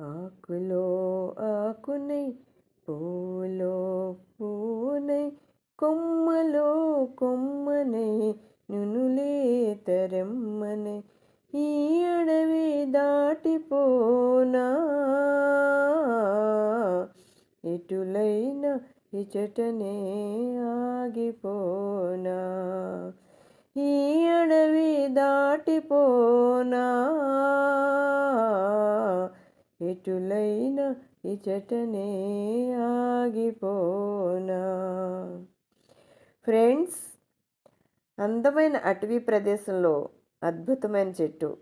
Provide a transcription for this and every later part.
ఆకులో ఆకునై పూలో పూనై కొమ్మలో కొమ్మనై నునులే తరెమ్మనై ఈ అడవి దాటిపోనా? ఎటులైనా ఇచటనే ఆగిపోనా? ఈ అడవి దాటిపోనా? ఎటులైన ఇచటనే ఆగిపోనా. ఫ్రెండ్స్ అందమైన అటవీ ప్రదేశంలో అద్భుతమైన చెట్టు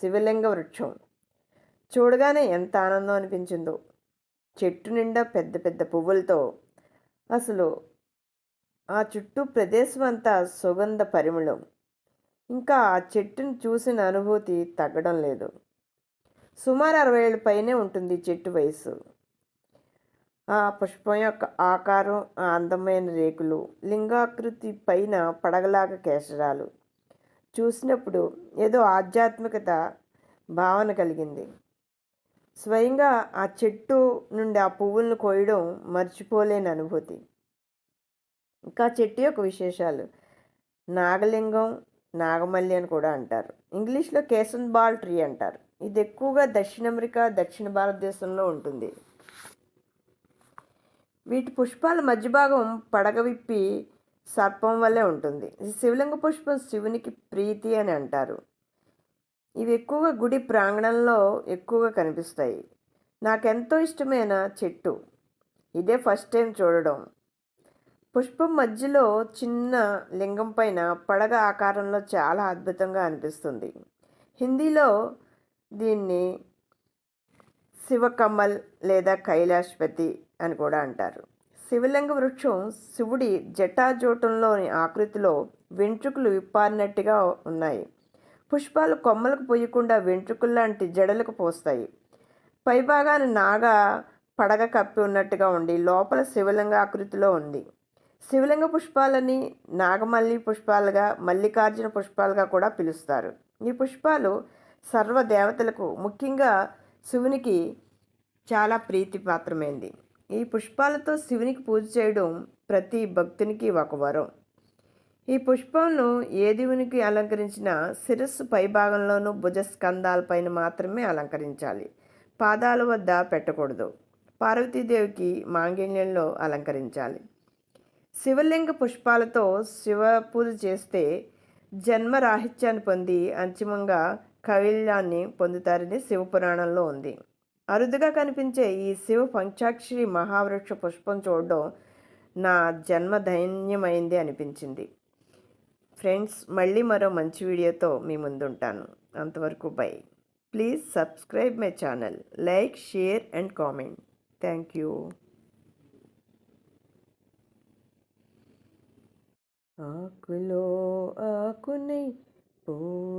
శివలింగ వృక్షం. చూడగానే ఎంత ఆనందం అనిపించిందో. చెట్టు నిండా పెద్ద పెద్ద పువ్వులతో అసలు ఆ చుట్టూ ప్రదేశం అంతా సుగంధ పరిమళం. ఇంకా ఆ చెట్టును చూసిన అనుభూతి తగ్గడం లేదు. సుమారు అరవై ఏళ్ళ పైనే ఉంటుంది చెట్టు వయసు ఆ పుష్పం యొక్క ఆకారం ఆ అందమైన రేకులు లింగాకృతి పైన పడగలాగా కేసరాలు చూసినప్పుడు ఏదో ఆధ్యాత్మికత భావన కలిగింది. స్వయంగా ఆ చెట్టు నుండి ఆ పువ్వులను కోయడం మర్చిపోలేని అనుభూతి. ఇంకా చెట్టు యొక్క విశేషాలు. నాగలింగం నాగమల్లి అని కూడా అంటారు. ఇంగ్లీష్లో కేసన్ బాల్ ట్రీ అంటారు. ఇది ఎక్కువగా దక్షిణ అమెరికా దక్షిణ భారతదేశంలో ఉంటుంది. వీటి పుష్పాల మధ్య భాగం పడగ విప్పి సర్పం వల్లే ఉంటుంది. శివలింగ పుష్పం శివునికి ప్రీతి అని అంటారు. ఇవి ఎక్కువగా గుడి ప్రాంగణంలో ఎక్కువగా కనిపిస్తాయి. నాకెంతో ఇష్టమైన చెట్టు. ఇదే ఫస్ట్ టైం చూడడం. పుష్పం మధ్యలో చిన్న లింగం పైన పడగ ఆకారంలో చాలా అద్భుతంగా అనిపిస్తుంది. హిందీలో దీన్ని శివకమల్ లేదా కైలాష్పతి అని కూడా అంటారు. శివలింగ వృక్షం శివుడి జటాజోటంలోని ఆకృతిలో వెంట్రుకలు విప్పారినట్టుగా ఉన్నాయి. పుష్పాలు కొమ్మలకు పొయ్యకుండా వెంట్రుకల్లాంటి జడలకు పోస్తాయి. పైభాగాన నాగ పడగ కప్పి ఉన్నట్టుగా ఉండి లోపల శివలింగ ఆకృతిలో ఉంది. శివలింగ పుష్పాలని నాగమల్లి పుష్పాలుగా మల్లికార్జున పుష్పాలుగా కూడా పిలుస్తారు. ఈ పుష్పాలు సర్వ దేవతలకు ముఖ్యంగా శివునికి చాలా ప్రీతిపాత్రమైంది ఈ పుష్పాలతో శివునికి పూజ చేయడం ప్రతి భక్తునికి ఒక వరం. ఈ పుష్పంను ఏ దేవునికి అలంకరించిన శిరస్సు పైభాగంలోనూ భుజస్కంధాలపైన మాత్రమే అలంకరించాలి. పాదాల వద్ద పెట్టకూడదు. పార్వతీదేవికి మాంగళ్యంలో అలంకరించాలి. శివలింగ పుష్పాలతో శివ పూజ చేస్తే జన్మరాహిత్యాన్ని పొంది అంతిమంగా కైవల్యాన్ని పొందుతారని శివపురాణంలో ఉంది. అరుదుగా కనిపించే ఈ శివ పంచాక్షరి మహావృక్ష పుష్పం చూడడం నా జన్మ ధైన్యమైంది అనిపించింది. ఫ్రెండ్స్ మళ్ళీ మరో మంచి వీడియోతో మీ ముందుంటాను. అంతవరకు bye. Please subscribe my channel. Like share and comment. Thank you. ఆకులో ఆకునై పూలో